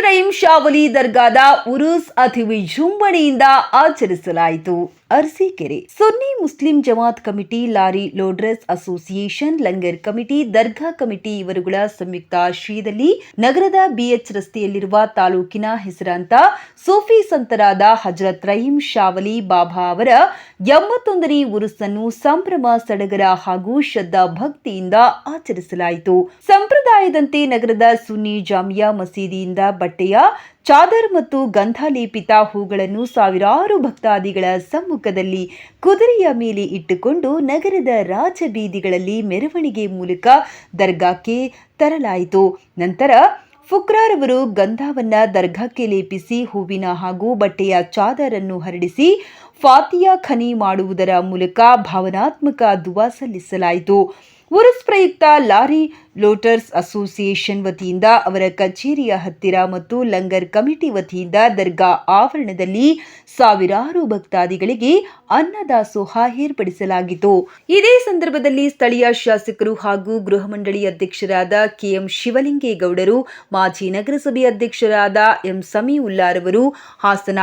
ಹಜರತ್ ರಹೀಂ ಶಾವಲಿ ದರ್ಗಾದ ಉರುಸ್ ಅತಿ ವಿಜೃಂಭಣೆಯಿಂದ ಆಚರಿಸಲಾಯಿತು. Arsikere Sunni Muslim Jamaat committee, lorry loaders association, Langar committee, Dargah committee ಇವರುಗಳ ಸಂಯುಕ್ತ ಆಶ್ರಯದಲ್ಲಿ ನಗರದ ಬಿಎಚ್ ರಸ್ತೆಯಲ್ಲಿರುವ ತಾಲೂಕಿನ ಹೆಸರಾಂತ ಸೂಫಿ ಸಂತರಾದ ಹಜರತ್ ರಹೀಂ ಶಾವಲಿ ಬಾಬಾ ಅವರ ಎಂಬತ್ತೊಂದನೇ ಉರುಸನ್ನು ಸಂಭ್ರಮ ಸಡಗರ ಹಾಗೂ ಶ್ರದ್ಧಾ ಭಕ್ತಿಯಿಂದ ಆಚರಿಸಲಾಯಿತು. ಸಂಪ್ರದಾಯದಂತೆ ನಗರದ ಸುನ್ನಿ ಜಾಮಿಯಾ ಮಸೀದಿಯಿಂದ ಬಟ್ಟೆಯ, ಚಾದರ್ ಮತ್ತು ಗಂಧ ಲೇಪಿತ ಹೂಗಳನ್ನು ಸಾವಿರಾರು ಭಕ್ತಾದಿಗಳ ಸಮ್ಮುಖದಲ್ಲಿ ಕುದುರೆಯ ಮೇಲೆ ಇಟ್ಟುಕೊಂಡು ನಗರದ ರಾಜಬೀದಿಗಳಲ್ಲಿ ಮೆರವಣಿಗೆ ಮೂಲಕ ದರ್ಗಾಕ್ಕೆ ತರಲಾಯಿತು. ನಂತರ ಫುಕ್ರಾರವರು ಗಂಧವನ್ನ ದರ್ಗಾಕ್ಕೆ ಲೇಪಿಸಿ ಹೂವಿನ ಹಾಗೂ ಬಟ್ಟೆಯ ಚಾದರನ್ನು ಹರಡಿಸಿ ಫಾತಿಯಾ ಖನಿ ಮಾಡುವುದರ ಮೂಲಕ ಭಾವನಾತ್ಮಕ ದುವಾ ಸಲ್ಲಿಸಲಾಯಿತು. ಉರುಸ್ ಪ್ರಯುಕ್ತ ಲಾರಿ ಲೋಟರ್ಸ್ ಅಸೋಸಿಯೇಷನ್ ವತಿಯಿಂದ ಅವರ ಕಚೇರಿಯ ಹತ್ತಿರ ಮತ್ತು ಲಂಗರ್ ಕಮಿಟಿ ವತಿಯಿಂದ ದರ್ಗಾ ಆವರಣದಲ್ಲಿ ಸಾವಿರಾರು ಭಕ್ತಾದಿಗಳಿಗೆ ಅನ್ನದಾಸೋಹ ಏರ್ಪಡಿಸಲಾಗಿತ್ತು. ಇದೇ ಸಂದರ್ಭದಲ್ಲಿ ಸ್ಥಳೀಯ ಶಾಸಕರು ಹಾಗೂ ಗೃಹ ಮಂಡಳಿ ಅಧ್ಯಕ್ಷರಾದ ಕೆಎಂ ಶಿವಲಿಂಗೇಗೌಡರು, ಮಾಜಿ ನಗರಸಭೆ ಅಧ್ಯಕ್ಷರಾದ ಎಂ ಸಮೀವುಲ್ಲಾರವರು, ಹಾಸನ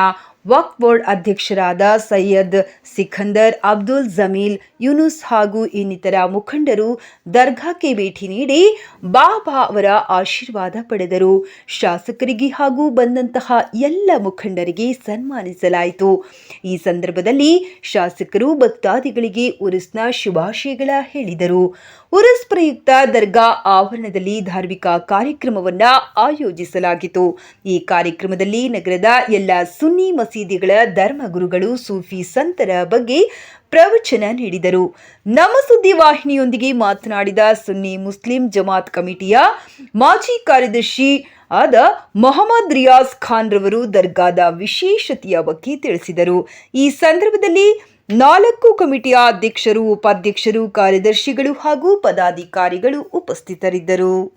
ವಕ್ಫ್ ಬೋರ್ಡ್ ಅಧ್ಯಕ್ಷರಾದ ಸೈಯದ್ ಸಿಖಂದರ್ ಅಬ್ದುಲ್ ಜಮೀಲ್, ಯುನುಸ್ ಹಾಗೂ ಇನ್ನಿತರ ಮುಖಂಡರು ದರ್ಗಾಕ್ಕೆ ಭೇಟಿ ನೀಡಿ ಬಾಬಾ ಅವರ ಆಶೀರ್ವಾದ ಪಡೆದರು. ಶಾಸಕರಿಗೆ ಹಾಗೂ ಬಂದಂತಹ ಎಲ್ಲ ಮುಖಂಡರಿಗೆ ಸನ್ಮಾನಿಸಲಾಯಿತು. ಈ ಸಂದರ್ಭದಲ್ಲಿ ಶಾಸಕರು ಭಕ್ತಾದಿಗಳಿಗೆ ಉರುಸ್ನ ಶುಭಾಶಯಗಳ ಹೇಳಿದರು. ಉರುಸ್ ಪ್ರಯುಕ್ತ ದರ್ಗಾ ಆವರಣದಲ್ಲಿ ಧಾರ್ಮಿಕ ಕಾರ್ಯಕ್ರಮವನ್ನು ಆಯೋಜಿಸಲಾಗಿತ್ತು. ಈ ಕಾರ್ಯಕ್ರಮದಲ್ಲಿ ನಗರದ ಎಲ್ಲ ಸುನ್ನಿ ಮಸೀದಿಗಳ ಧರ್ಮಗುರುಗಳು ಸೂಫಿ ಸಂತರ ಬಗ್ಗೆ ಪ್ರವಚನ ನೀಡಿದರು. ನಮ್ಮ ಸುದ್ದಿ ವಾಹಿನಿಯೊಂದಿಗೆ ಮಾತನಾಡಿದ ಸುನ್ನಿ ಮುಸ್ಲಿಂ ಜಮಾತ್ ಕಮಿಟಿಯ ಮಾಜಿ ಕಾರ್ಯದರ್ಶಿ ಆದ ಮೊಹಮ್ಮದ್ ರಿಯಾಜ್ ಖಾನ್ ರವರು ದರ್ಗಾದ ವಿಶೇಷತೆಯ ಬಗ್ಗೆ ತಿಳಿಸಿದರು. ಈ ಸಂದರ್ಭದಲ್ಲಿ ನಾಲ್ಕು ಕಮಿಟಿಯ ಅಧ್ಯಕ್ಷರು, ಉಪಾಧ್ಯಕ್ಷರು, ಕಾರ್ಯದರ್ಶಿಗಳು ಹಾಗೂ ಪದಾಧಿಕಾರಿಗಳು ಉಪಸ್ಥಿತರಿದ್ದರು.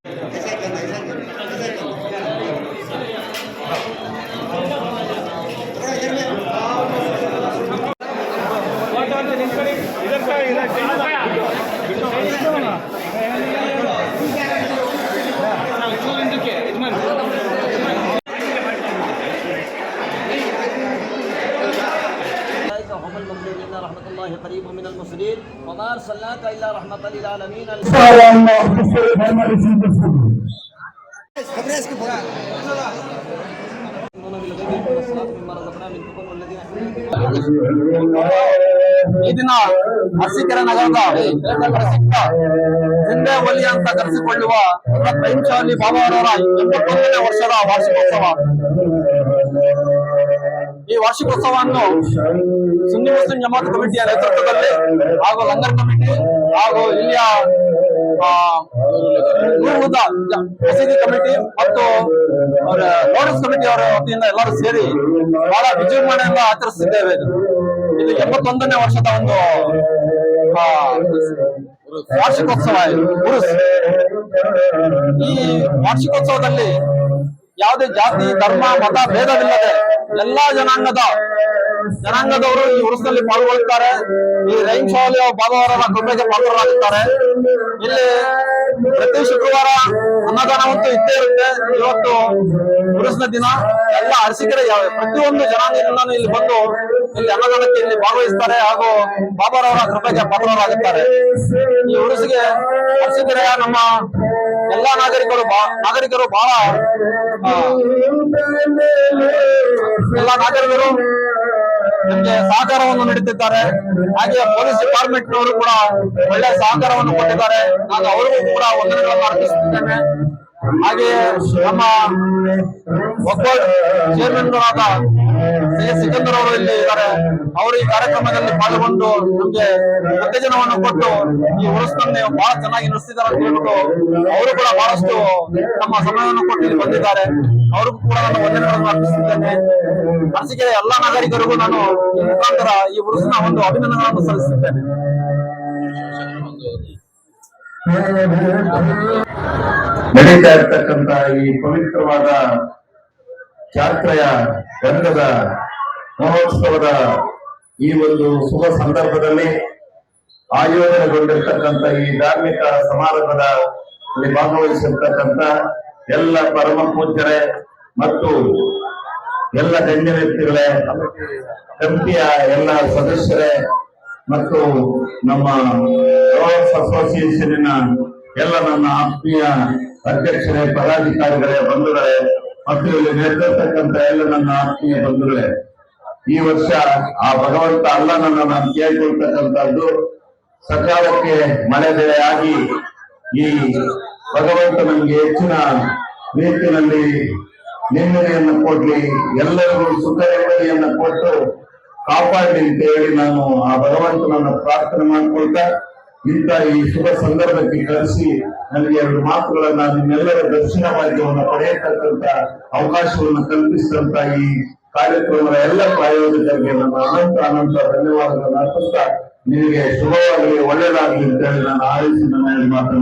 وما أرسلناك إلا رحمة للعالمين يؤمنون بالغيب والصلاة مما رزقناهم ينفقون والذين ಈ ದಿನ ಅರಸೀಕೆರೆ ನಗರದ ಪ್ರಸಿದ್ಧ ಜಿಂದೆ ಒಲಿ ಅಂತ ಕರೆಸಿಕೊಳ್ಳುವ ಶಾಲಿ ಬಾಬಾ ಅವರ ಎಂಬತ್ತೊಂದನೇ ವರ್ಷದ ವಾರ್ಷಿಕೋತ್ಸವ ಈ ವಾರ್ಷಿಕೋತ್ಸವವನ್ನು ಸುನ್ನಿ ಮುಸ್ಲಿಂ ಜಮಾತ್ ಕಮಿಟಿಯ ನೇತೃತ್ವದಲ್ಲಿ ಹಾಗೂ ಲಂಗರ್ ಕಮಿಟಿ ಹಾಗೂ ಇಲ್ಲಿಯ ಮಸೀದಿ ಕಮಿಟಿ ಮತ್ತು ನೋಟಿಸ್ ಕಮಿಟಿ ಅವರ ವತಿಯಿಂದ ಎಲ್ಲರೂ ಸೇರಿ ಬಹಳ ವಿಜೃಂಭಣೆಯಿಂದ ಆಚರಿಸಿದ್ದೇವೆ ಇದು. ಎಂಬತ್ತೊಂದನೇ ವರ್ಷದ ಒಂದು ವಾರ್ಷಿಕೋತ್ಸವ ಈ ವಾರ್ಷಿಕೋತ್ಸವದಲ್ಲಿ ಯಾವುದೇ ಜಾತಿ ಧರ್ಮ ಮತ ಭೇದವಿಲ್ಲದೆ ಎಲ್ಲಾ ಜನಾಂಗದ ಜನಾಂಗದವರು ಈ ಉರುಸಿನಲ್ಲಿ ಪಾಲ್ಗೊಳ್ಳುತ್ತಾರೆ. ಈ ರೈನ್ ಶಾಲೆಯ ಬಾಬಾವರರ ಕೃಪೆಗೆ ಪಾಲ್ಗೊಳ್ಳಲಾಗುತ್ತಾರೆ ಇಲ್ಲಿ ಪ್ರತಿ ಶುಕ್ರವಾರ ಅನ್ನದಾನವಂತೂ ಇದ್ದೇ ಇರುತ್ತೆ. ಇವತ್ತು ಉರುಸ್ನ ದಿನ. ಎಲ್ಲ ಅರಸಿಕೆರೆ ಪ್ರತಿಯೊಂದು ಜನಾಂಗದಿಂದಾನು ಇಲ್ಲಿ ಬಂದು ಇಲ್ಲಿ ಅನ್ನದಾನಕ್ಕೆ ಇಲ್ಲಿ ಭಾಗವಹಿಸ್ತಾರೆ ಹಾಗೂ ಬಾಬಾರವರ ಕೃಪೆಗೆ ಪಾತ್ರರಾಗುತ್ತಾರೆ. ಈ ಉರುಸಿಗೆ ಅರಸಿಕೆರೆಯ ನಮ್ಮ ಎಲ್ಲಾ ನಾಗರಿಕರು ನಾಗರಿಕರು ಬಹಳ ಎಲ್ಲಾ ನಾಗರಿಕರು ನಮ್ಗೆ ಸಹಕಾರವನ್ನು ನೀಡುತ್ತಿದ್ದಾರೆ. ಹಾಗೆ ಪೊಲೀಸ್ ಡಿಪಾರ್ಟ್ಮೆಂಟ್ ನವರು ಕೂಡ ಒಳ್ಳೆ ಸಹಕಾರವನ್ನು ಕೊಟ್ಟಿದ್ದಾರೆ. ನಾನು ಅವರಿಗೂ ಕೂಡ ವಂದನೆಗಳನ್ನು ಅರ್ಪಿಸುತ್ತೇನೆ ಹಾಗೆ ನಮ್ಮ ಸಿ ಎಸ್ ಸಿಕಂದರ್ ಅವರು ಇಲ್ಲಿ ಇದ್ದಾರೆ. ಅವರು ಈ ಕಾರ್ಯಕ್ರಮದಲ್ಲಿ ಪಾಲ್ಗೊಂಡು ನಮ್ಗೆ ಉತ್ತೇಜನವನ್ನು ಕೊಟ್ಟು ಈ ಉರುಸ್ನನ್ನು ಬಹಳ ಚೆನ್ನಾಗಿ ನಡೆಸಿದ್ದಾರೆ ಅಂತ ಹೇಳ್ಬಿಟ್ಟು ಅವರು ಕೂಡ ಬಹಳಷ್ಟು ತಮ್ಮ ಸಮಯವನ್ನು ಕೊಟ್ಟು ಇಲ್ಲಿ ಬಂದಿದ್ದಾರೆ. ಅವ್ರಿಗೂ ಕೂಡ ನಾನು ವಂದನೆಗಳನ್ನು ಅರ್ಪಿಸುತ್ತೇನೆ. ಅರಸಿಕೆರೆ ಎಲ್ಲಾ ನಾಗರಿಕರಿಗೂ ನಾನು ಈ ಮುಖಾಂತರ ಈ ಉರುಸಿನ ಒಂದು ಅಭಿನಂದನೆಗಳನ್ನು ಸಲ್ಲಿಸುತ್ತೇನೆ. ನಡೀತಾ ಇರ್ತಕ್ಕಂತ ಈ ಪವಿತ್ರವಾದ ಜಾತ್ರೆಯ ರಂಗದ ಮಹೋತ್ಸವದ ಈ ಒಂದು ಶುಭ ಸಂದರ್ಭದಲ್ಲಿ ಆಯೋಜನೆಗೊಂಡಿರ್ತಕ್ಕಂಥ ಈ ಧಾರ್ಮಿಕ ಸಮಾರಂಭದ ಭಾಗವಹಿಸಿರ್ತಕ್ಕಂಥ ಎಲ್ಲ ಪರಮ ಪೂಜ್ಯರೇ ಮತ್ತು ಎಲ್ಲ ಗಣ್ಯ ವ್ಯಕ್ತಿಗಳೇ ಕಂಪಿಯ ಎಲ್ಲ ಸದಸ್ಯರೇ ಮತ್ತು ನಮ್ಮ ಅಸೋಸಿಯೇಷನ್ ಎಲ್ಲ ನನ್ನ ಆತ್ಮೀಯ ಅಧ್ಯಕ್ಷರೇ, ಪದಾಧಿಕಾರಿಗಳೇ, ಬಂಧುಗಳೇ ಮತ್ತು ಇಲ್ಲಿ ನೆರೆದಿರ್ತಕ್ಕಂಥ ಎಲ್ಲ ನನ್ನ ಆತ್ಮೀಯ ಬಂಧುಗಳೇ, ಈ ವರ್ಷ ಆ ಭಗವಂತ ಅಲ್ಲ ನನ್ನ ನಾನು ಕೇಳ್ಕೊಳ್ತಕ್ಕಂಥದ್ದು, ಸಕಾಲಕ್ಕೆ ಮಳೆ ಬೆಳೆ ಆಗಿ ಈ ಭಗವಂತ ನಮಗೆ ಹೆಚ್ಚಿನ ರೀತಿಯಲ್ಲಿ ನಿಂದನೆಯನ್ನು ಕೊಡ್ಲಿ, ಎಲ್ಲರಿಗೂ ಸುಖ ಕೊಟ್ಟು ಕಾಪಾಡಲಿ ಅಂತ ಹೇಳಿ ನಾನು ಆ ಭಗವಂತನನ್ನು ಪ್ರಾರ್ಥನೆ ಮಾಡ್ಕೊಳ್ತಾ ಇಂಥ ಈ ಶುಭ ಸಂದರ್ಭಕ್ಕೆ ಕರೆಸಿ ನನಗೆ ಎರಡು ಮಾತುಗಳನ್ನ ನಿಮ್ಮೆಲ್ಲರ ದರ್ಶನ ಭಾಗ್ಯವನ್ನು ಪಡೆಯತಕ್ಕಂತ ಅವಕಾಶವನ್ನು ಕಲ್ಪಿಸಿದಂತ ಈ ಕಾರ್ಯಕ್ರಮದ ಎಲ್ಲ ಪ್ರಾಯೋಜಕರಿಗೆ ನನ್ನ ಅನಂತ ಅನಂತ ಧನ್ಯವಾದಗಳನ್ನು ಅರ್ಪಿಸ್ತಾ ನಿಮಗೆ ಶುಭವಾಗಲಿ, ಒಳ್ಳೆಯದಾಗಲಿ ಅಂತ ಹೇಳಿ ನಾನು ಆರಿಸಿ ನನ್ನ ಮಾತನ್ನು